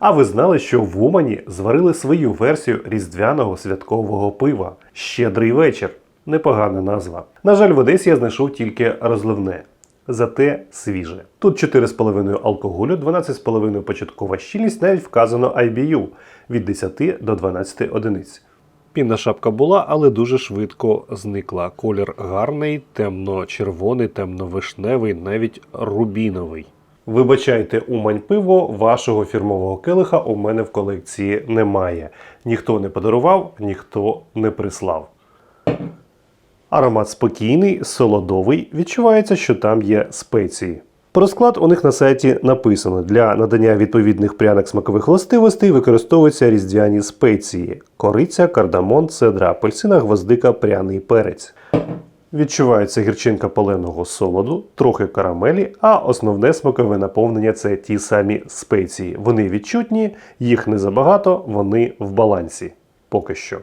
А ви знали, що в Умані зварили свою версію різдвяного святкового пива Щедрий вечір. Непогана назва. На жаль, в Одесі я знайшов тільки розливне. Зате свіже. Тут 4,5 алкоголю, 12,5 початкова щільність, навіть вказано IBU від 10 до 12 одиниць. Пінна шапка була, але дуже швидко зникла. Колір гарний, темно-червоний, темно-вишневий, навіть рубіновий. Вибачайте, Умань пиво, вашого фірмового келиха у мене в колекції немає. Ніхто не подарував, ніхто не прислав. Аромат спокійний, солодовий, відчувається, що там є спеції. Про склад у них на сайті написано: для надання відповідних пряних смакових властивостей використовуються різдвяні спеції: кориця, кардамон, цедра апельсина, гвоздика, пряний перець. Відчувається гірчинка паленого солоду, трохи карамелі, а основне смакове наповнення це ті самі спеції. Вони відчутні, їх не забагато, вони в балансі. Поки що.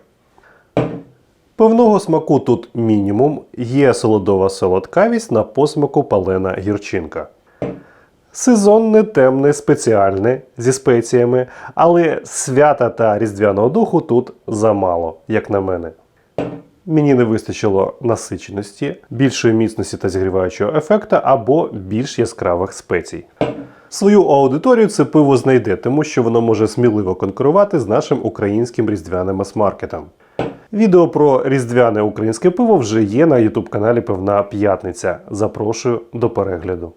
Певного смаку тут мінімум, є солодова солодкавість на посмаку палена гірчинка. Сезонне, темне, спеціальне зі спеціями, але свята та різдвяного духу тут замало, як на мене. Мені не вистачило насиченості, більшої міцності та зігріваючого ефекта або більш яскравих спецій. Свою аудиторію це пиво знайде, тому що воно може сміливо конкурувати з нашим українським різдвяним мас-маркетом. Відео про різдвяне українське пиво вже є на ютуб каналі Пивна П'ятниця. Запрошую до перегляду.